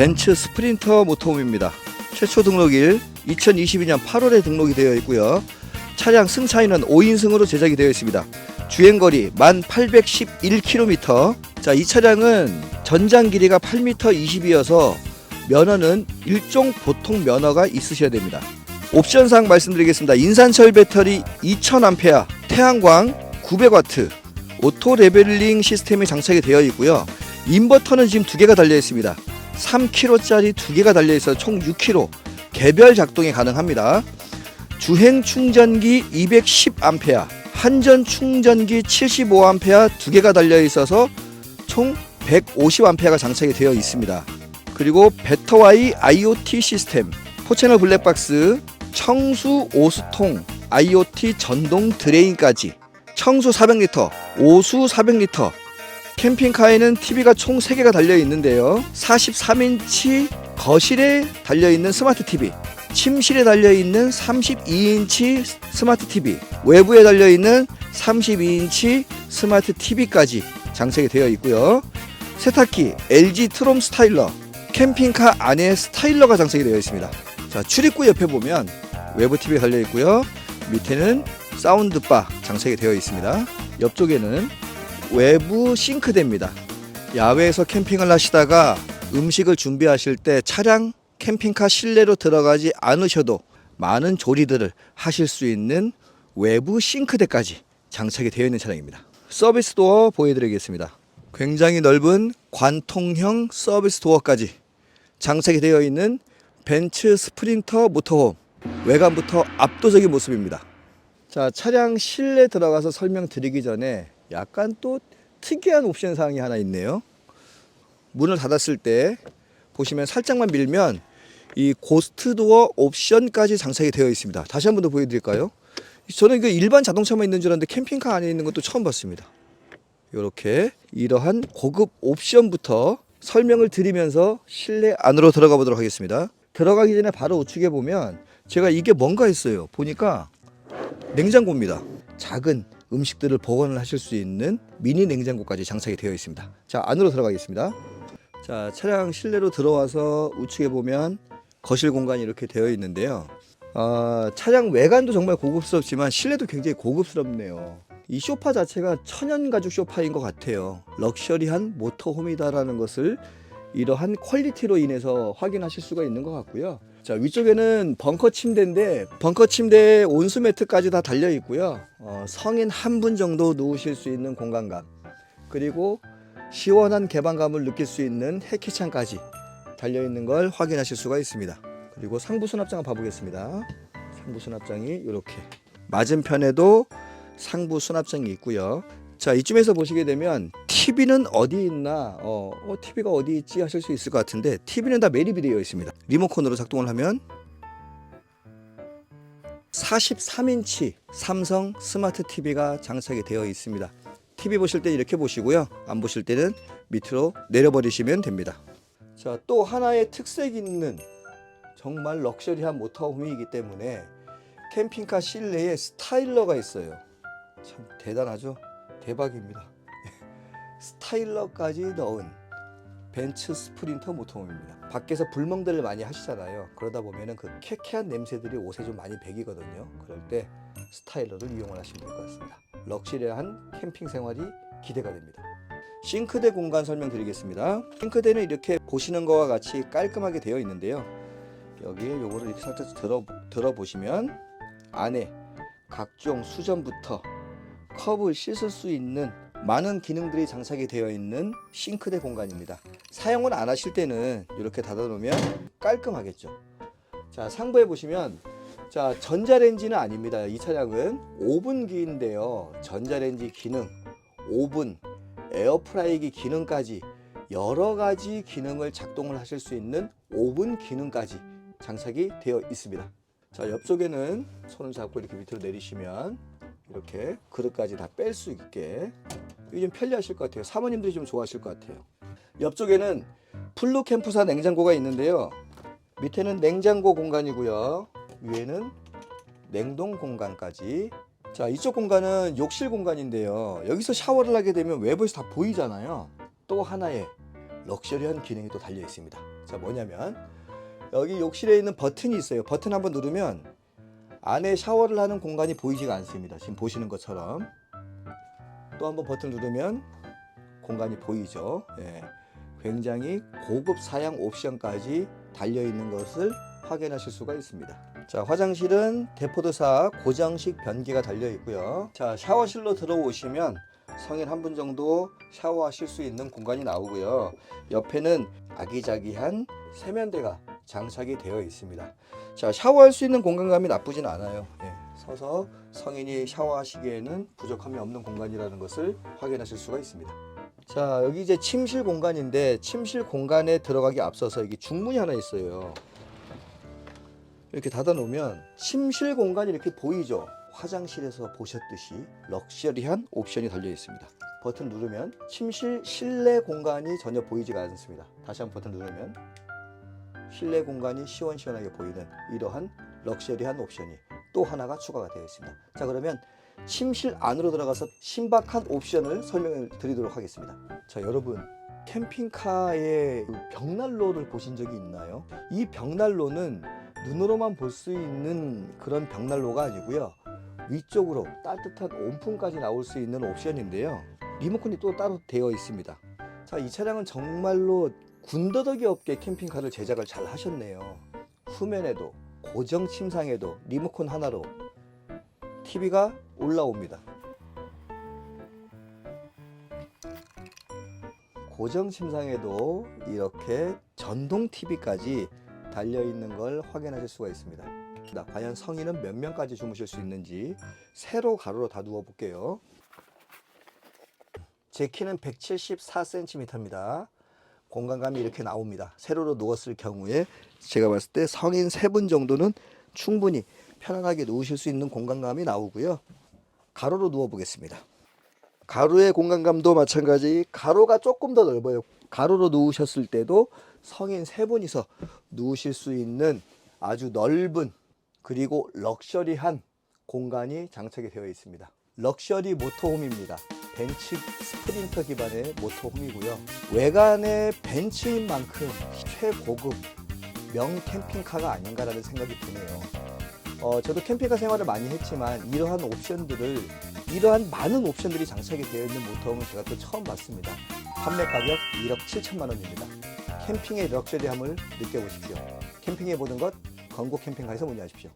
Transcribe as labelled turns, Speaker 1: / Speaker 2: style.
Speaker 1: 벤츠 스프린터 모터홈입니다. 최초 등록일 2022년 8월에 등록이 되어 있고요. 차량 승차인은 5인승으로 제작이 되어 있습니다. 주행거리 1811km. 자, 이 차량은 전장 길이가 8m 20이어서 면허는 일종 보통 면허가 있으셔야 됩니다. 옵션상 말씀드리겠습니다. 인산철 배터리 2000A, 태양광 900W, 오토 레벨링 시스템이 장착이 되어 있고요. 인버터는 지금 두 개가 달려 있습니다. 3kg짜리 두 개가 달려 있어 총 6kg 개별 작동이 가능합니다. 주행 충전기 210A, 한전 충전기 75A 두 개가 달려 있어서 총 150A가 장착이 되어 있습니다. 그리고 베터와이 IoT 시스템, 포채널 블랙박스, 청수 오수통, IoT 전동 드레인까지 청수 400리터, 오수 400리터, 캠핑카에는 TV가 총 3개가 달려 있는데요. 43인치 거실에 달려 있는 스마트 TV, 침실에 달려 있는 32인치 스마트 TV, 외부에 달려 있는 32인치 스마트 TV까지 장착이 되어 있고요. 세탁기 LG 트롬 스타일러, 캠핑카 안에 스타일러가 장착이 되어 있습니다. 자, 출입구 옆에 보면 외부 TV가 달려 있고요. 밑에는 사운드바 장착이 되어 있습니다. 옆쪽에는 외부 싱크대입니다. 야외에서 캠핑을 하시다가 음식을 준비하실 때 차량 캠핑카 실내로 들어가지 않으셔도 많은 조리들을 하실 수 있는 외부 싱크대까지 장착이 되어 있는 차량입니다. 서비스 도어 보여드리겠습니다. 굉장히 넓은 관통형 서비스 도어까지 장착이 되어 있는 벤츠 스프린터 모터홈 외관부터 압도적인 모습입니다. 자 차량 실내 들어가서 설명드리기 전에 약간 또 특이한 옵션 사항이 하나 있네요. 문을 닫았을 때 보시면 살짝만 밀면 이 고스트 도어 옵션까지 장착이 되어 있습니다. 다시 한 번 더 보여드릴까요? 저는 이거 일반 자동차만 있는 줄 알았는데 캠핑카 안에 있는 것도 처음 봤습니다. 이렇게 이러한 고급 옵션부터 설명을 드리면서 실내 안으로 들어가 보도록 하겠습니다. 들어가기 전에 바로 우측에 보면 제가 이게 뭔가 했어요. 보니까 냉장고입니다. 작은 음식들을 보관을 하실 수 있는 미니 냉장고까지 장착이 되어 있습니다. 자, 안으로 들어가겠습니다. 자, 차량 실내로 들어와서 우측에 보면 거실 공간이 이렇게 되어 있는데요. 아, 차량 외관도 정말 고급스럽지만 실내도 굉장히 고급스럽네요. 이 소파 자체가 천연 가죽 소파인 것 같아요. 럭셔리한 모터홈이다라는 것을 이러한 퀄리티로 인해서 확인하실 수가 있는 것 같고요. 자 위쪽에는 벙커 침대인데 벙커 침대에 온수 매트까지 다 달려 있고요. 어, 성인 한 분 정도 누우실 수 있는 공간감 그리고 시원한 개방감을 느낄 수 있는 해키창까지 달려 있는 걸 확인하실 수가 있습니다. 그리고 상부 수납장을 봐보겠습니다. 상부 수납장이 이렇게 맞은편에도 상부 수납장이 있고요. 자 이쯤에서 보시게 되면 TV는 어디 있나? 어, 어 TV가 어디 있지 하실 수 있을 것 같은데 TV는 다 매립이 되어 있습니다. 리모컨으로 작동을 하면 43인치 삼성 스마트 TV가 장착이 되어 있습니다. TV 보실 때 이렇게 보시고요. 안 보실 때는 밑으로 내려버리시면 됩니다. 자 또 하나의 특색 있는 정말 럭셔리한 모터홈이기 때문에 캠핑카 실내에 스타일러가 있어요. 참 대단하죠 대박입니다. 스타일러까지 넣은 벤츠 스프린터 모터홈입니다. 밖에서 불멍들을 많이 하시잖아요. 그러다 보면은 그 쾌쾌한 냄새들이 옷에 좀 많이 배기거든요. 그럴 때 스타일러를 이용을 하시면 될 것 같습니다. 럭셔리한 캠핑 생활이 기대가 됩니다. 싱크대 공간 설명드리겠습니다. 싱크대는 이렇게 보시는 것과 같이 깔끔하게 되어 있는데요. 여기에 요거를 이렇게 살짝 들어 들어 보시면 안에 각종 수전부터 컵을 씻을 수 있는 많은 기능들이 장착이 되어 있는 싱크대 공간입니다. 사용을 안 하실 때는 이렇게 닫아 놓으면 깔끔하겠죠. 자, 상부에 보시면 자, 전자레인지는 아닙니다. 이 차량은 오븐기인데요. 전자레인지 기능, 오븐, 에어프라이기 기능까지 여러 가지 기능을 작동을 하실 수 있는 오븐 기능까지 장착이 되어 있습니다. 자, 옆쪽에는 손을 잡고 이렇게 밑으로 내리시면 이렇게 그릇까지 다 뺄 수 있게 이게 좀 편리하실 것 같아요. 사모님들이 좀 좋아하실 것 같아요. 옆쪽에는 플루 캠프사 냉장고가 있는데요. 밑에는 냉장고 공간이고요. 위에는 냉동 공간까지. 자, 이쪽 공간은 욕실 공간인데요. 여기서 샤워를 하게 되면 외부에서 다 보이잖아요. 또 하나의 럭셔리한 기능이 또 달려 있습니다. 자, 뭐냐면 여기 욕실에 있는 버튼이 있어요. 버튼 한번 누르면 안에 샤워를 하는 공간이 보이지가 않습니다. 지금 보시는 것처럼 또 한번 버튼 누르면 공간이 보이죠. 예. 굉장히 고급 사양 옵션까지 달려 있는 것을 확인하실 수가 있습니다. 자, 화장실은 데포드사 고정식 변기가 달려 있고요. 자, 샤워실로 들어오시면 성인 한 분 정도 샤워하실 수 있는 공간이 나오고요. 옆에는 아기자기한 세면대가 장착이 되어 있습니다. 자, 샤워할 수 있는 공간감이 나쁘진 않아요. 예, 서서 성인이 샤워하시기에는 부족함이 없는 공간이라는 것을 확인하실 수가 있습니다. 자, 여기 이제 침실 공간인데 침실 공간에 들어가기 앞서서 여기 중문이 하나 있어요. 이렇게 닫아 놓으면 침실 공간이 이렇게 보이죠. 화장실에서 보셨듯이 럭셔리한 옵션이 달려 있습니다. 버튼 누르면 침실 실내 공간이 전혀 보이지가 않습니다. 다시 한번 버튼 누르면 실내 공간이 시원시원하게 보이는 이러한 럭셔리한 옵션이 또 하나가 추가가 되어 있습니다. 자 그러면 침실 안으로 들어가서 신박한 옵션을 설명을 드리도록 하겠습니다. 자 여러분 캠핑카의 그 벽난로를 보신 적이 있나요? 이 벽난로는 눈으로만 볼 수 있는 그런 벽난로가 아니고요. 위쪽으로 따뜻한 온풍까지 나올 수 있는 옵션인데요. 리모컨이 또 따로 되어 있습니다. 자, 이 차량은 정말로 군더더기 없게 캠핑카를 제작을 잘 하셨네요. 후면에도 고정 침상에도 리모컨 하나로 TV가 올라옵니다. 고정 침상에도 이렇게 전동 TV까지 달려 있는 걸 확인하실 수가 있습니다. 자, 과연 성인은 몇 명까지 주무실 수 있는지 세로 가로로 다 누워 볼게요. 제 키는 174cm입니다. 공간감이 이렇게 나옵니다. 세로로 누웠을 경우에 제가 봤을 때 성인 세 분 정도는 충분히 편안하게 누우실 수 있는 공간감이 나오고요. 가로로 누워 보겠습니다. 가로의 공간감도 마찬가지 가로가 조금 더 넓어요. 가로로 누우셨을 때도 성인 세 분이서 누우실 수 있는 아주 넓은 그리고 럭셔리한 공간이 장착이 되어 있습니다. 럭셔리 모터홈입니다. 벤츠 스프린터 기반의 모터홈이고요. 외관의 벤츠인 만큼 최고급 명 캠핑카가 아닌가라는 생각이 드네요. 어, 저도 캠핑카 생활을 많이 했지만 이러한 옵션들을 이러한 많은 옵션들이 장착이 되어 있는 모터홈은 제가 또 처음 봤습니다. 판매 가격 1억 7천만 원입니다. 캠핑의 럭셔리함을 느껴보십시오. 캠핑해 보는 것 건국 캠핑카에서 문의하십시오.